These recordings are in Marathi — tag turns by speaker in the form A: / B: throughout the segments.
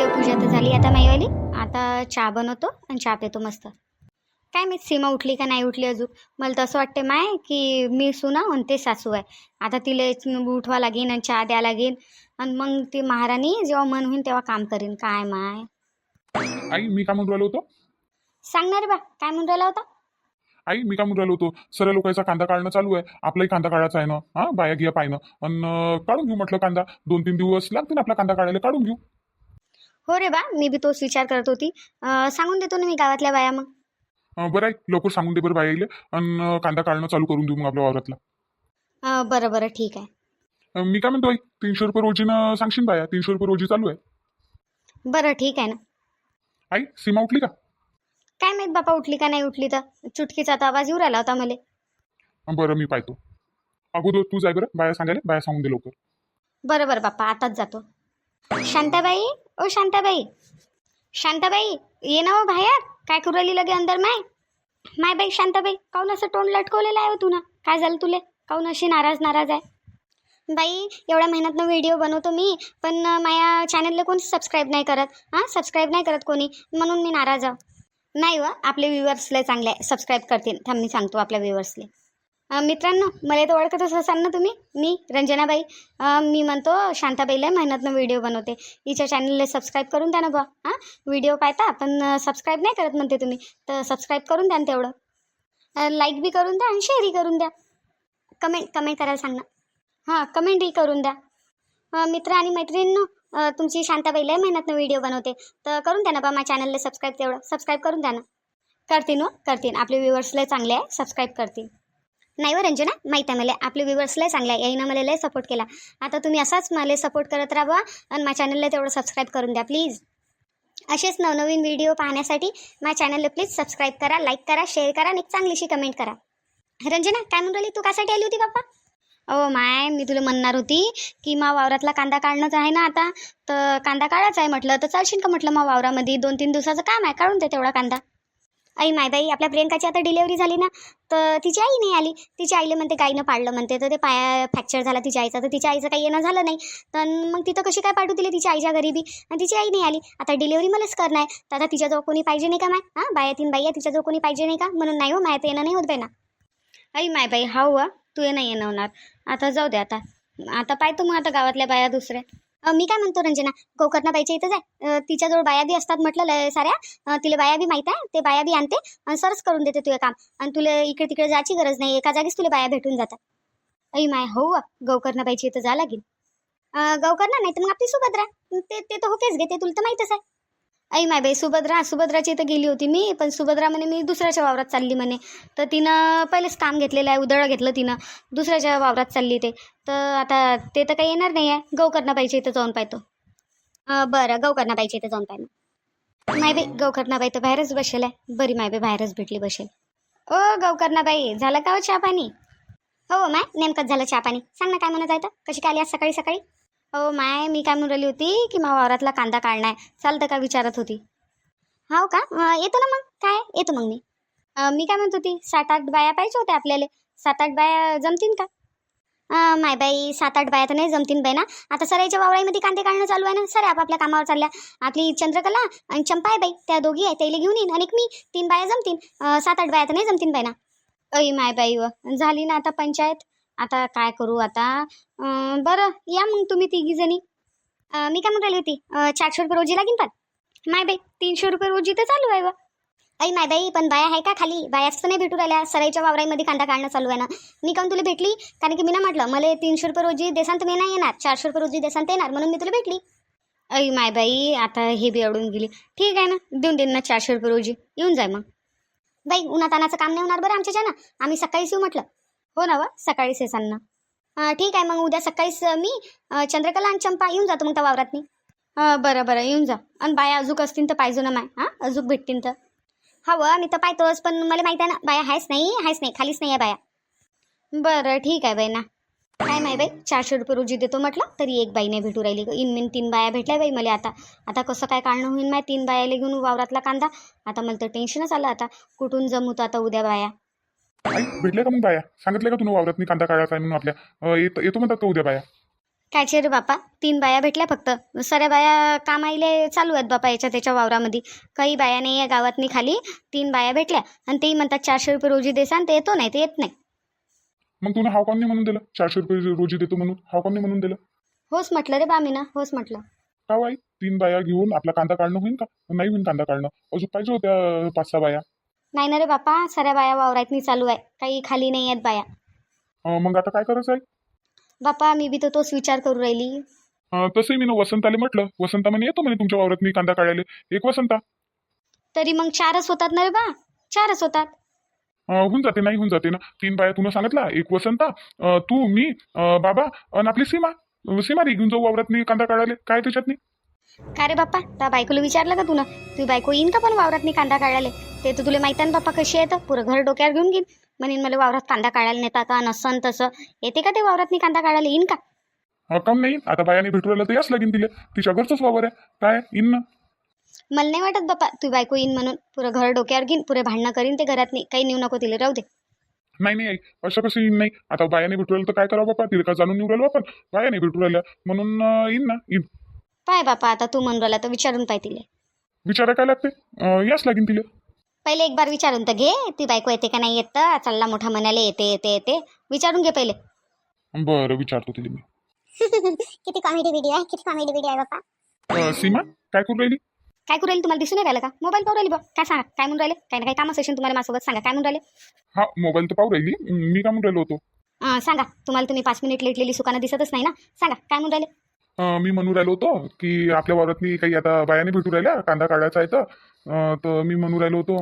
A: देवपूजा तर झाली. आता माईवाली आता चहा बनवतो आणि चहा पितो मस्त. काय मी सीमा उठली का नाही उठली अजून. मला तर असं वाटते माय की मी सुना आणि ते सासू आहे. आता तिला उठवा लागेन आणि चहा द्या लागेन. आणि मग ती महाराणी जेव्हा मन होईन तेव्हा काम करीन. काय माय?
B: आई मी काय म्हणून राहिलो होतो?
A: सांगणार बा काय म्हणून राहिला होता?
B: आई मी काय म्हणून राहिलो होतो? सर्व लोकांचा कांदा काढणं चालू आहे. आपलाही कांदा काढायचा आहे ना? हा बाया घ्या पाहिनं. आणि काढून घेऊ म्हटलं कांदा. दोन तीन दिवस लागतील आपला कांदा काढायला. काढून घेऊ.
A: हो रे बा मी बी तोच विचार करत होती. सांगून देतो ना मी गावातल्या बाया मग.
B: बरं आहे लवकर सांगून दे बरं बाया येईल आणि कांदा काढणं चालू करून देऊ मग आपल्या वावरातला.
A: अं, बरं बरं ठीक आहे.
B: मी काय म्हणतो आई तीनशे रुपये रोजीनं सांगशील बाया तीनशे रुपये रोजी चालू आहे.
A: बरं ठीक आहे ना.
B: आई सीमा उठली का?
A: काय माहीत बापा उठली का नाही उठली तर. चुटकीचा तर आवाज येऊ राहिला होता मला.
B: बरं मी पाहतो. अगोदर तू जाय बरं बाया सांगायला बाया सांगून दे लवकर.
A: बरं बरं बाप्पा आताच जातो. शांताबाई ओ शांताबाई. शांताबाई ये ना हो बाहेर. काय करू राहिली लगे अंदर माय? माय बाई शांताबाई काऊन असं तोंड लटकवलेलं आहे हो तू ना काय झालं तुले? काऊन अशी नाराज नाराज आहे? बाई एवढ्या मेहनतनं व्हिडिओ बनवतो मी पण माझ्या माया चॅनलला कोणी सबस्क्राईब नाही करत. हां? सबस्क्राईब नाही करत कोणी. म्हणून मी नाराज आहो. नाही व आपले व्ह्युअर्सला चांगले आहे. सबस्क्राईब करतील. थांब मी सांगतो आपल्या व्ह्युअर्सला मित्रांनो मला तर ओळखतच असाल ना तुम्ही? मी रंजनाबाई. मी म्हणतो शांताबाईला मेहनतनं व्हिडिओ बनवते. हिच्या चॅनलला सबस्क्राईब करून द्या ना बा हां? व्हिडिओ पाहता पण सबस्क्राईब नाही करत म्हणते तुम्ही. तर सबस्क्राईब करून द्या ना तेवढं. लाईक बी करून द्या आणि शेअरही करून द्या. कमेंट कमेंट करायला सांग ना. हां कमेंटही करून द्या. मित्र आणि मैत्रिणींनो तुमची शांताबाईला मेहनतनं व्हिडिओ बनवते. तर करून द्या ना बा माझ्या चॅनलला सबस्क्राईब तेवढं. सबस्क्राईब करून द्या ना. करतील हो करतील आपले व्ह्युअर्सला चांगले आहे. सबस्क्राईब करतील नाही व रंजना माहीत आहे मला. आपले व्ह्युअर्स लय चांगले आहे. याईनं मला लय सपोर्ट केला. आता तुम्ही असाच मला सपोर्ट करत राहा आणि माझ्या चॅनलला तेवढं सबस्क्राईब करून द्या प्लीज असेच नवनवीन व्हिडिओ पाहण्यासाठी माझ्या चॅनलला प्लीज सबस्क्राईब करा लाईक करा शेअर करा आणि एक चांगलीशी कमेंट करा. रंजना काय म्हणून राहिली? तू कासाठी आली होती बाप्पा ओ माय मी तुला म्हणणार होती की मा वावरातला कांदा काढणंच आहे ना आता. तर कांदा काढायचा आहे म्हटलं तर चालशील का म्हटलं मग वावरामध्ये? दोन तीन दिवसाचं काम आहे काढून दे तेवढा कांदा. आई मायबाई आपल्या प्रियंकाची आता डिलेवरी झाली ना तर तिची आई नाही आली. तिच्या आईला म्हणते गाईनं पाडलं म्हणते. तर ते पाया फ्रॅक्चर झाला तिच्या आईचा. तर तिच्या आईचं काही येणं झालं नाही. तर मग तिथं कशी काय पाठवू दिली तिच्या आईच्या घरी बी? आणि तिची आई नाही आली. आता डिलेवरी मलाच करणार. आहे तर आता तिच्याजवळ कोणी पाहिजे नाही का माय? हां बाया तीन बाई आहे तिच्याजवळ कोणी पाहिजे नाही का? म्हणून नाही हो माया तर येणं नाही होत बाई ना. आई माय बाई हा हुआ तू ये नाही येणं होणार. आता जाऊ दे आता. आता पाहतो मग आता गावातल्या बाया दुसऱ्या. मी काय म्हणतो रंजना? गोकर्णा बाईच्या इथंच आहे. तिच्याजवळ बाया बी असतात म्हटलं लय साऱ्या. तिला बाया बी माहीत आहे. ते बाया बी आणते आणि सरच करून देते तुझं काम. आणि तुला इकडे तिकडे जायची गरज नाही. एका जागीच तुला बाया भेटून जातात. अई माय हो गौकर्णाबाईची इथं जा लागेल. गौकर्णा नाही तर मग आपली सुभद्रा. ते ते तर होकेच घे ते तुला तर माहीतच आहे. आई माय बाई सुभद्रा सुभद्राची इथं गेली होती मी पण सुभद्रा म्हणे मी दुसऱ्याच्या वावरात चालली म्हणे. तर तिनं पहिलेच काम घेतलेलं आहे उदळं घेतलं तिनं दुसऱ्याच्या वावरात चालली ते. तर आता ते तर काही येणार नाही आहे गौकर्णा पाहिजे इथं जाऊन पाहतो. बरं गौकर्णा पाहिजे इथं जाऊन पाहिजे माय बाई बाई तर बाहेरच बसेल आहे. बरी माय बाई बाहेरच भेटली बसेल. ओ गौकर्णा बाई झालं का हो चहा पाणी? हो माय नेमकंच झालं चहा पाणी. सांग ना काय म्हणत आहे तर कशी काय आली आज सकाळी सकाळी? हो माय मी काय म्हणून राहिली होती की मा वावरातला कांदा काढणार. चालतं का विचारत होती. हो का? येतो ना मग. काय? येतो मग मी. मी काय म्हणत होती? सात आठ बाया पाहिजे होत्या आपल्याला. सात आठ बाया जमतीन का? माय बाई सात आठ बाया तर नाही जमतीन बाई ना. आता सराईच्या वावराईमध्ये कांदे काढणं चालू आहे ना. सर आपापल्या कामावर चालल्या. आपली चंद्रकला आणि चंपा आहे बाई. त्या दोघी आहे त्याला घेऊन येईन. आणि एक मी. तीन बाया जमतीन. सात आठ बाया तर नाही जमतीन बाई ना. अई माय बाई व. झाली ना आता पंचायत. आता काय करू आता? बरं या मग तुम्ही तिघी जणी. मी काय म्हणून राहिली होती चारशे रुपये रोजी लागेल पण. माय बाई तीनशे रुपये रोजी तर चालू आहे व. आई माय बाई पण बाया आहे का खाली? बायाच तर नाही भेटू राहिल्या. सराईच्या वावराईमध्ये कांदा काढणं चालू आहे ना. मी काऊन तुला भेटली? कारण की मी ना म्हटलं मला तीनशे रुपये रोजी देसांत मी नाही येणार. चारशे रुपये रोजी देसांत येणार म्हणून मी तुला भेटली. अई माय बाई आता हे बी अडून गेली. ठीक आहे ना देऊन देईन ना चारशे रुपये रोजी. येऊन जाय मग. बाई उन्हातानाचं काम नाही होणार बरं आमच्याच्या ना आम्ही सकाळीच येऊ म्हटलं. हो ना वा सकाळीच येसांना ठीक आहे मग उद्या सकाळीच मी चंद्रकला आणि चंपा येऊन जातो मग त्या वावरात मी बरं बरं येऊन जा. आणि बाया अजूक असतील तर पाहिजे ना माय हां? अजूक भेटतील तर. हो, हवं मी तर पाहतोच पण मला माहिती आहे ना बाया आहेच नाही आहेच नाही खालीच नाही आहे बाया. बरं ठीक आहे बाई ना. काय माही बाई चारशे रुपये रोजी देतो म्हटलं तरी एक बाई नाही भेटू राहिली. इन मिन तीन बाया भेटल्या बाई मला आता. आता कसं काय काढणं होईल माय तीन बायाला घेऊन वावरातला कांदा? आता मला तर टेन्शनच आलं आता. कुठून जमवतो आता उद्या बाया?
B: आई भेटले का मग बाया? सांगितलं का तुला वावरात? मी कांदा काढायचा आहे म्हणून आपल्या. येत- येतो म्हणतात का उद्या बाया?
A: कायचे रे बापा? तीन बाया भेटल्या फक्त. सऱ्या बाया कामाईले चालू आहेत बापा याच्या त्याच्या वावरामध्ये. काही बाया नाही आहे गावातनी खाली. तीन बाया भेटल्या. आणि तेही म्हणतात चारशे रुपये रोजी देसान ते येतो नाही ते येत नाही.
B: मग तुला हाव नाही म्हणून दिलं? चारशे रुपये रोजी देतो म्हणून? हाव नाही म्हणून दिलं?
A: होच म्हटलं रे बामीना होच म्हटलं.
B: का हो आई? तीन बाया घेऊन आपला कांदा काढणं होईल का? नाही होईल कांदा काढणं. अजून पाहिजे होत्या पाच सहा बाया?
A: नाही ना रे बापा सऱ्या बाया वावरातनी चालू आहे. काही खाली नाही आहेत बाया.
B: अं, मग आता काय करायचं आहे
A: बापा मी बी तर तोच विचार करू राहिली.
B: अं, तसंही मी वसंताले म्हटलं. वसंता म्हणे येतो म्हणे तुमच्या वावरात मी कांदा काढायला. एक वसंता.
A: तरी मग चारच होतात ना रे बा? चारच होतात.
B: अं, होऊन जाते नाही होऊन जाते ना. तीन बाया तुला सांगितला एक वसंता अं, तू मी अं, बाबा आणि आपली सीमा. अं, सीमा रे घेऊन जाऊ वावरात कांदा काढायला. काय त्याच्यात नाही
A: का रे बाप्पा? त्या बायकोला विचारलं का तुला? तुझी बायको येईन का पण वावरातनी कांदा काढायला? ते तर तुला माहिती आहे ना बाप्पा कशी येतं पुरं घर डोक्यावर घेऊन घेईन. म्हणेन मला वावरात कांदा काढायला नेता का? नसन तसं. येते का ते वावरातनी कांदा काढायला? येईन का?
B: अं, काहून नाही. आता बायाने भेटू राहिलं तर याच लागेल तिला तिच्या घरचंच वावर आहे. काय? इन ना.
A: मला नाही वाटत बाप्पा तुझी बायको येईन म्हणून. पुरं घर डोक्यावर घेईन. पुरे भांडणं करीन ते घरात नाही. काही नेऊ नको तिला. राहू दे.
B: नाही नाही आई. असं कसं येईन नाही? आता बायाने भेटू राहिलं तर काय करावं बापा तिला का जाणून निवड राहिलो आपण? बायाने भेटू राहिल्या. म्हणून अं, येईन ना. येईन.
A: पाय बापा आता तू म्हणून राहिला तर विचारून पाय तिले.
B: विचारा काय लागते? अं, याच लागेल तिला.
A: पहिले एक बार विचारून तर घे ती बायको येते का नाही येत तर चालला मोठा म्हणाले येते येते येते. विचारून घे पहिले.
B: बरं विचारतो तिला मी.
A: किती कॉमेडी व्हिडिओ आहे किती कॉमेडी व्हिडिओ आहे बाप्पा
B: अं, सीमा काय करू राहिली?
A: काय करू राहिली तुम्हाला दिसून नाही राहिलं का? मोबाईल पाहू राहिली बा. काय सांगा काय म्हणून राहिले? काही ना काही काम असेल तुम्हाला माझ्यासोबत सांगा काय म्हणून राहिले?
B: हा मोबाईल तर पाहू राहिली. मी काय म्हणून राहिलो होतो?
A: अं, सांगा तुम्हाला तुम्ही पाच मिनिट लेटलेली सुकानं दिसतच नाही ना? सांगा काय म्हणून राहिले?
B: अं, मी म्हणून राहिलो होतो की आपल्या वावरातनी काही आता बायाने भेटू राहिल्या कांदा काढायचा आहे तर. अं, तर मी म्हणून राहिलो होतो.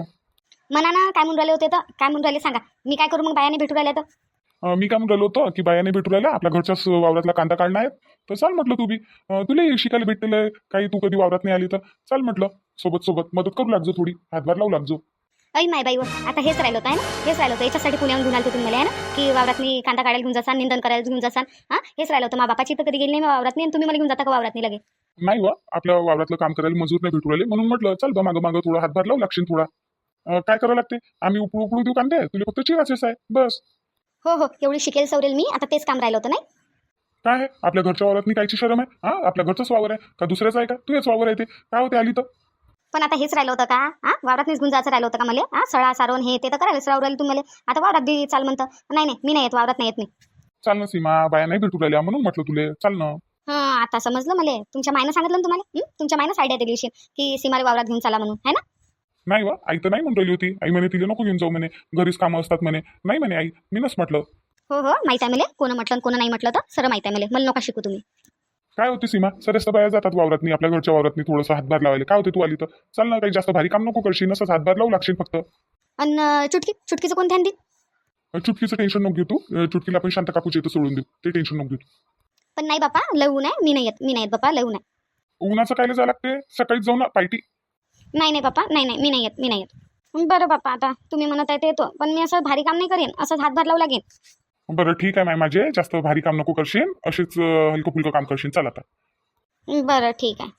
A: म्हणा ना काय म्हणून राहिले होते तर? काय म्हणून राहिले सांगा. मी काय करू मग बायाने भेटू राहिले तर?
B: अं, मी काय म्हणून राहिलो होतो की बायाने भेटू राहिल्या आपल्या घरच्याच वावरातला कांदा काढणं आहे तर चाल म्हटलं तू बी. अं, तुला शिकायला भेटलेलं काही तू कधी वावरात नाही आली तर. चाल म्हटलं सोबत सोबत. मदत करू लागजो थोडी हातभार लावू लागजो.
A: ऐ माय बाई व, आता हेच राहिलं होतं आहे ना? हेच राहिलं होतं. याच्यासाठी पुण्याहून घेऊन आलं तुम्ही मला आहे ना? की वावरात मी कांदा काढायला घेऊन जासान निंदन करायला घेऊन जासान हां? हेच राहिलं होतं. मा बापाची तर कधी गेली नाही वावरात नाही तुम्ही मला घेऊन जाता का वावरात नाही लगे?
B: नाही वा आपल्या वावरातलं काम करायला मजूर नाही भेटू राहिले. म्हणून म्हटलं चल बा मागं मागं थोडा हातभार लावू लागशील थोडा. अं, काय करावं लागते? आम्ही उकळू उकळू देऊ कांदे? तुला फक्त चिराचेच आहे बस.
A: हो हो एवढी शिकेल सवरेल मी. आता तेच काम राहिलं होतं नाही?
B: काय आहे? आपल्या घरच्या वावरात कायची शरम आहे? हा? आपल्या घरचंच वावर आहे. का दुसऱ्याचं आहे का? तुझ्याच वावर आहे ते. काय होते आली तर?
A: पण आता हेच राहिलं होतं का? हां? वावरात निघून जायचं राहिलं होतं का मला? हां? सळा सारवण हे ते तर करायलाच राहू राहिलं तुम्हाला आता वावरात बी चाल म्हणतं. नाही नाही मी नाही येत वावरात नाही येत मी.
B: चाल ना सीमा बाया नाही भेटू राहिल्या म्हणून म्हटलं तुले. चाल ना.
A: हां आता समजलं मला. तुमच्या मायनं सांगितलं ना तुम्हाला? तुमच्या मायनंच आयडिया दिली असेल की सीमाला वावरात घेऊन चला म्हणून. है ना?
B: नाही वा आई तर नाही म्हणून राहिली होती. आई म्हणे तिला नको घेऊन जाऊ म्हणे. घरीच कामं असतात म्हणे. नाही म्हणे आई मीनच म्हटलं.
A: हो हो. माहिती आहे मला. कोण म्हटलं कोण नाही म्हटलं तर? सरळ माहिती आहे मला. मला नका शिकू तुम्ही.
B: काय होते सीमा? सरस्त बाया जातात वावरातनी आपल्या घरच्या वावरातनी थोडंसं हातभार लावायला. काय होते तू आली तर? चाल ना काही जास्त भारी काम नको करशील असंच हातभार लावू लागशील फक्त.
A: आणि चुटकी चुटकीचं कोण ध्यान
B: चुटकीचं टेन्शन नको घेऊ तू. चुटकीला आपण शांत काकूच्या इथं सोडून देऊ. ते टेन्शन नको घेऊ
A: पण नाही बापा लवू नाही मी नाही येत मी नाही येत बापा लवू नाही
B: उन्हाचं कायला जायला लागते सकाळीच जाऊ ना पायटी
A: नाही नाही बापा नाही नाही मी नाही येत मी नाही येत. बरं बापा आता तुम्ही म्हणत आहे ते येतो. पण मी असं भारी काम नाही करेन असंच हातभार लावू लागेन.
B: बरं ठीक आहे माय माझे. जास्त भारी काम नको करशील. असेच हलकं फुलकं काम करशील. चल आता.
A: बरं ठीक आहे.